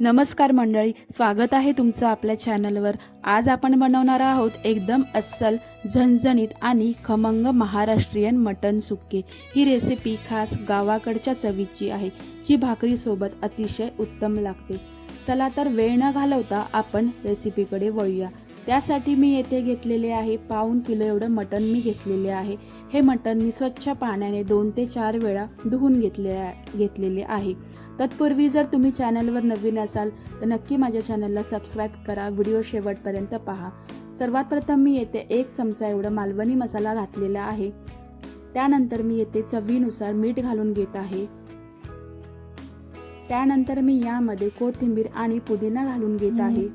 नमस्कार मंडळी स्वागत आहे तुमचं आपल्या चॅनलवर. आज आपण बनवणार आहोत एकदम अस्सल झणझणीत आणि खमंग महाराष्ट्रीयन मटण सुक्के. ही रेसिपी खास गावाकडच्या चवीची आहे जी भाकरीसोबत अतिशय उत्तम लागते. चला तर वेळ न घालवता आपण रेसिपीकडे वळूया. त्यासाठी मी येथे घेतलेले आहे पाऊन किलो एवढं मटण मी घेतलेले आहे. हे मटण मी स्वच्छ पाण्याने दोन ते चार वेळा धुवून घेतले घेतलेले आहे. तत्पूर्वी जर तुम्ही चॅनलवर नवीन असाल तर नक्की माझ्या चॅनलला सबस्क्राईब करा. व्हिडिओ शेवटपर्यंत पहा. सर्वात प्रथम मी येथे एक चमचा एवढं मालवणी मसाला घातलेला आहे. त्यानंतर मी येथे चवीनुसार मीठ घालून घेत आहे. त्यानंतर मी यामध्ये कोथिंबीर आणि पुदिना घालून घेत आहे.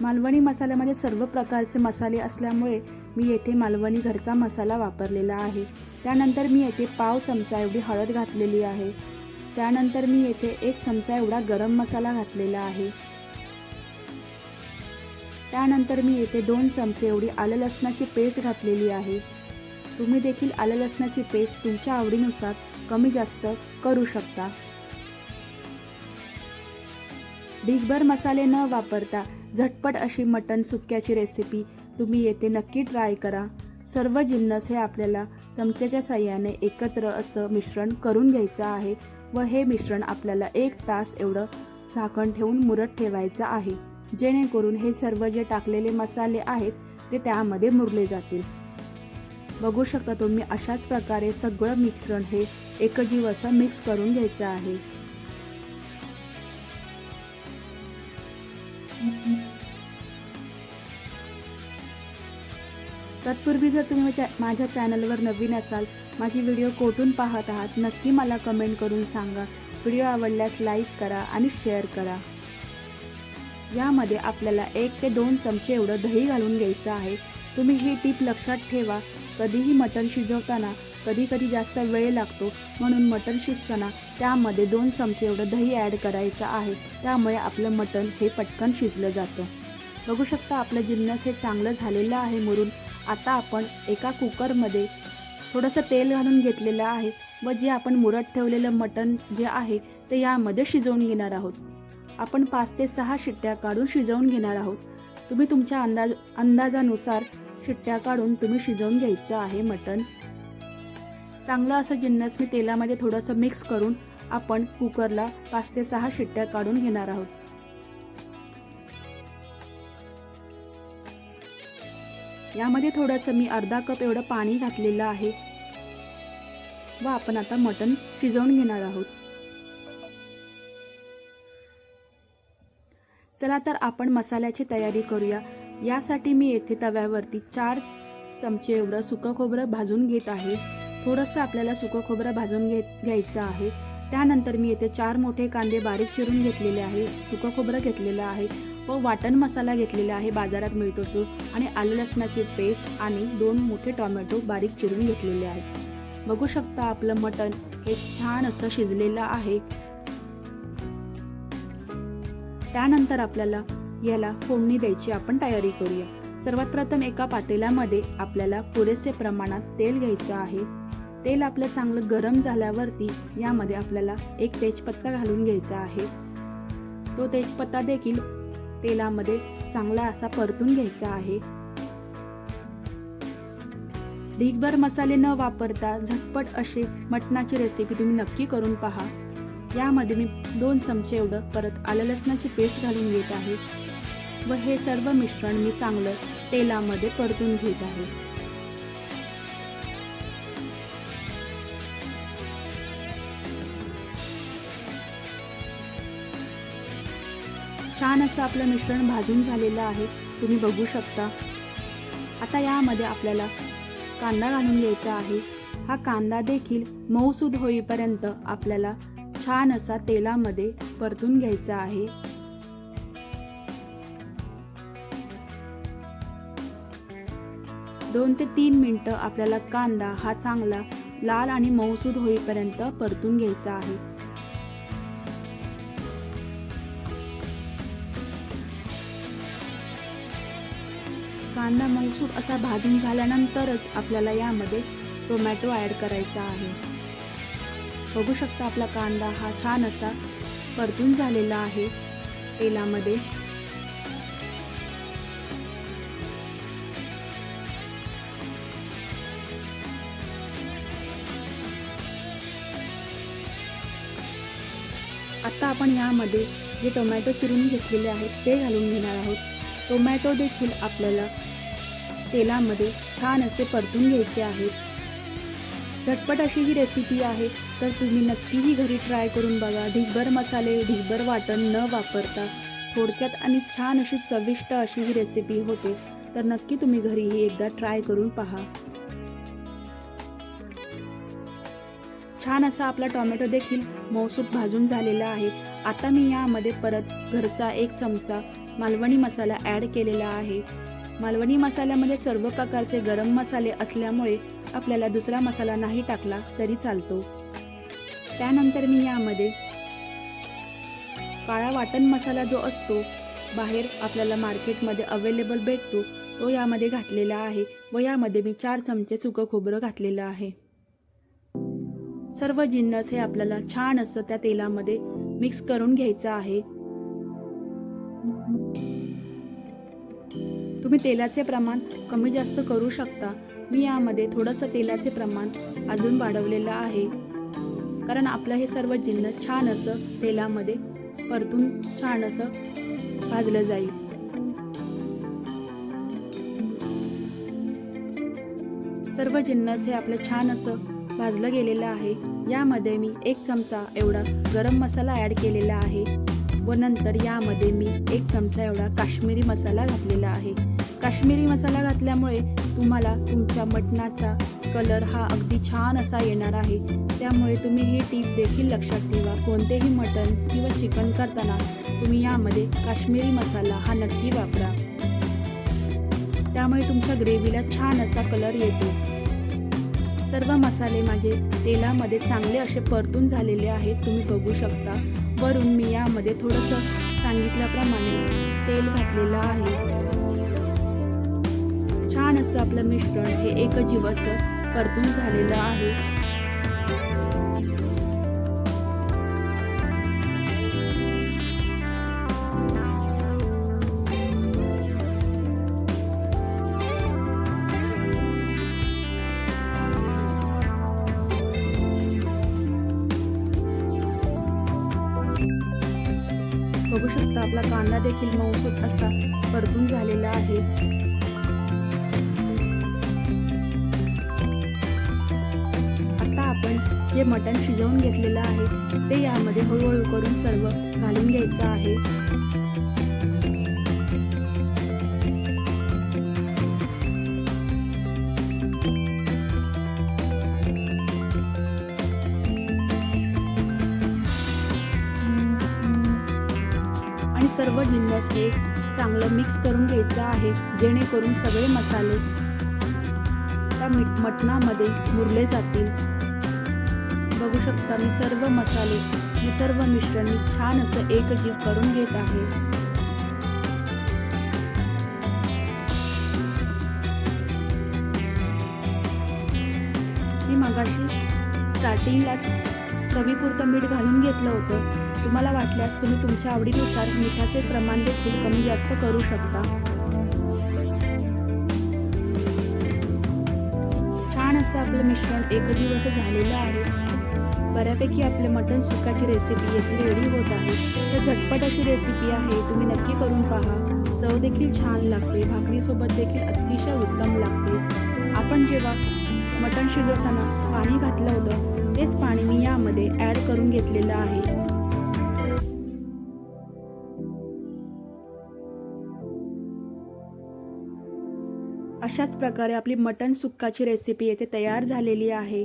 मालवणी मसाल्यामध्ये सर्व प्रकारचे मसाले असल्यामुळे मी येथे मालवणी घरचा मसाला वापरलेला आहे. त्यानंतर मी येथे पाव चमचा एवढी हळद घातलेली आहे. त्यानंतर मी येथे एक चमचा एवढा गरम मसाला घातलेला आहे. त्यानंतर मी येथे दोन चमचे एवढी आलं लसणाची पेस्ट घातलेली आहे. तुम्ही देखील आलं लसणाची पेस्ट तुमच्या आवडीनुसार कमी जास्त करू शकता. ढीगभर मसाले न वापरता झटपट अशी मटण सुक्याची रेसिपी तुम्ही येथे नक्की ट्राय करा. सर्व जिन्नस हे आपल्याला चमच्याच्या साह्याने एकत्र असं मिश्रण करून घ्यायचं आहे व हे मिश्रण आपल्याला एक तास एवढं झाकण ठेवून मुरत ठेवायचं आहे. जेणेकरून हे सर्व जे टाकलेले मसाले आहेत ते त्यामध्ये मुरले जातील. बघू शकता तुम्ही अशाच प्रकारे सगळं मिश्रण हे एकजीव असं मिक्स करून घ्यायचं आहे. तत्पूर्वी जर तुम्ही माझ्या माझ्या चॅनलवर नवीन असाल माझी व्हिडिओ कोठून पाहत आहात नक्की मला कमेंट करून सांगा. व्हिडिओ आवडल्यास लाईक करा आणि शेअर करा. यामध्ये आपल्याला एक ते दोन चमचे एवढं दही घालून घ्यायचं आहे. तुम्ही ही टीप लक्षात ठेवा. कधीही मटण शिजवताना कधी कधी जास्त वेळ लागतो. म्हणून मटण शिजताना त्यामध्ये दोन चमचे एवढं दही ॲड करायचं आहे. त्यामुळे आपलं मटण हे पटकन शिजलं जातं. बघू शकता आपलं जिन्नस हे चांगलं झालेलं आहे म्हणून आता आपण एका कुकरमध्ये थोडंसं तेल घालून घेतलेलं आहे व जे आपण मुरत ठेवलेलं मटण जे आहे ते यामध्ये शिजवून घेणार आहोत. आपण पाच ते सहा शिट्ट्या काढून शिजवून घेणार आहोत. तुम्ही तुमच्या अंदाज अंदाजानुसार शिट्ट्या काढून तुम्ही शिजवून घ्यायचं आहे मटण. चांगलं असं जिन्नस मी तेलामध्ये थोडंसं मिक्स करून आपण कुकरला पाच ते सहा शिट्ट्या काढून घेणार आहोत. यामध्ये थोडंसं मी अर्धा कप एवढं पाणी घातलेलं आहे. व आपण आता मटण शिजवून घेणार आहोत. चला तर आपण मसाल्याची तयारी करूया. यासाठी मी येथे तव्यावरती चार चमचे एवढं सुकं खोबरं भाजून घेत आहे. थोडंसं आपल्याला सुकं खोबरं भाजून घे घ्यायचं आहे. त्यानंतर मी येथे चार मोठे कांदे बारीक चिरून घेतलेले आहे. सुकं खोबरं घेतलेलं आहे. व वाटण मसाला घेतलेला आहे बाजारात मिळतो तो. आणि आलं लसणाची पेस्ट आणि दोन मोठे टोमॅटो बारीक चिरून घेतलेले आहेत. बघू शकता आपलं मटण हे छान असं शिजलेलं आहे. त्यानंतर आपल्याला याला फोडणी द्यायची आपण तयारी करूया. सर्वात प्रथम एका पातेल्यामध्ये आपल्याला पुरेसे प्रमाणात तेल घ्यायचं आहे. तेल आपलं चांगलं गरम झाल्यावरती यामध्ये आपल्याला एक तेजपत्ता घालून घ्यायचा आहे. तो तेजपत्ता देखील तेलामध्ये चांगला असा परतून घ्यायचा आहे. ढीकभर मसाले न वापरता झटपट असे मटणाची रेसिपी तुम्ही नक्की करून पहा. यामध्ये मी दोन चमचे एवढं परत आलं लसणाची पेस्ट घालून घेत आहे. व हे सर्व मिश्रण मी चांगलं तेलामध्ये परतून घेत आहे. छान असं आपलं मिश्रण भाजून झालेलं आहे. तुम्ही बघू शकता. आता यामध्ये आपल्याला कांदा घालून घ्यायचा आहे. हा कांदा देखील मऊसूद होईपर्यंत आपल्याला छान असा तेलामध्ये परतून घ्यायचा आहे. दोन ते तीन मिनटं आपल्याला कांदा हा चांगला लाल आणि मऊसूद होईपर्यंत परतून घ्यायचा आहे. कांदा मऊसूद असा भाजून झाल्यानंतरच आपल्याला यामध्ये टोमॅटो ॲड करायचा आहे. बघू शकता आपला कांदा हा छान असा परतून झालेला आहे. तेलामध्ये. आता आपण यामध्ये जे टोमॅटो चिरून घेतलेले आहेत ते घालून घेणार आहोत. टोमॅटो देखील आपल्याला तेलामध्ये छान असे परतून घ्यायचे आहेत. झटपट अशी ही रेसिपी आहे तर तुम्ही नक्कीही घरी ट्राय करून बघा. ढिगभर मसाले ढिगभर वाटण न वापरता थोडक्यात आणि छान अशी चविष्ट अशी ही रेसिपी होते तर नक्की तुम्ही घरी ही एकदा ट्राय करून पहा. छान असा आपला टोमॅटो देखील मऊसूत भाजून झालेला आहे. आता मी यामध्ये परत घरचा एक चमचा मालवणी मसाला ॲड केलेला आहे. मालवणी मसाल्यामध्ये सर्व प्रकारचे गरम मसाले असल्यामुळे आपल्याला दुसरा मसाला नाही टाकला तरी चालतो. त्यानंतर मी यामध्ये काळा वाटण मसाला जो असतो बाहेर आपल्याला मार्केटमध्ये अवेलेबल भेटतो तो यामध्ये घातलेला आहे. व यामध्ये मी चार चमचे सुकं खोबरं घातलेलं आहे. सर्व जिन्नस हे आपल्याला छान असं त्या तेलामध्ये मिक्स करून घ्यायचं आहे. तुम्ही तेलाचे प्रमाण कमी जास्त करू शकता. मी यामध्ये थोडंसं तेलाचे प्रमाण अजून वाढवलेलं आहे. कारण आपलं हे सर्व जिन्नस छान असं तेलामध्ये परतून छान असं भाजलं जाईल. सर्व जिन्नस हे आपलं छान असं भाजलं गेलेलं आहे. यामध्ये मी एक चमचा एवढा गरम मसाला ॲड केलेला आहे. व नंतर यामध्ये मी एक चमचा एवढा काश्मीरी मसाला घातलेला आहे. काश्मीरी मसाला घातल्यामुळे तुम्हाला तुमच्या मटणाचा कलर हा अगदी छान असा येणार आहे. त्यामुळे तुम्ही ही टीप देखील लक्षात ठेवा. कोणतेही मटण किंवा चिकन करताना तुम्ही यामध्ये काश्मीरी मसाला हा नक्की वापरा. त्यामुळे तुमच्या ग्रेव्हीला छान असा कलर येतो. सर्व मसाले माझे तेलामध्ये चांगले असे परतून झालेले आहेत तुम्ही बघू शकता. वरून मी यामध्ये थोडंसं सांगितल्याप्रमाणे तेल घातलेलं आहे. छान असं आपलं मिश्रण हे एकजीव असं परतून झालेलं आहे. बघू शकता आपला कांदा देखील मऊसूत असा परतून झालेला आहे. आता आपण जे मटण शिजवून घेतलेलं आहे ते यामध्ये हळूहळू करून सर्व घालून घ्यायचं आहे. सर्व जिन्नस एक चांगलं मिक्स करून घ्यायचं आहे जेणेकरून सगळे मसाले त्या मीठ मटणामध्ये मुरले जातील. बघू शकता मी सर्व मसाले मी सर्व मिश्रण मी छान असं एकजीव करून घेत आहे. मी मगाशी स्टार्टिंगलाच चवीपुरतं मीठ घालून घेतलं होतं. तुम्हाला वाटल्यास तुम्ही तुमच्या आवडीनुसार मिठाचे प्रमाण देखील कमी जास्त करू शकता. छान असं आपलं मिश्रण एकजीव असं झालेलं आहे. बऱ्यापैकी आपले मटण सुकाची रेसिपी येथे रेडी होत आहे. तर झटपट अशी रेसिपी आहे तुम्ही नक्की करून पहा. चव देखील छान लागते भाकरीसोबत देखील अतिशय उत्तम लागते. आपण जेव्हा मटण शिजवताना पाणी घातलं होतं तेच पाणी मी यामध्ये ॲड करून घेतलेलं आहे. अशाच प्रकारे आपली मटण सुक्काची रेसिपी येथे तयार झालेली आहे.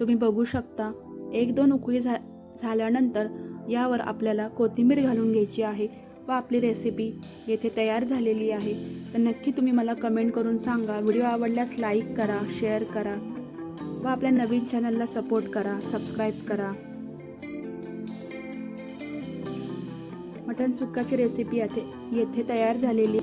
तुम्ही बघू शकता एक दोन उकळी झा झाल्यानंतर यावर आपल्याला कोथिंबीर घालून घ्यायची आहे व आपली रेसिपी येथे तयार झालेली आहे. तर नक्की तुम्ही मला कमेंट करून सांगा. व्हिडिओ आवडल्यास लाईक करा शेअर करा व आपल्या नवीन चॅनलला सपोर्ट करा सबस्क्राईब करा. मटण सुक्काची रेसिपी येथे येथे तयार झालेली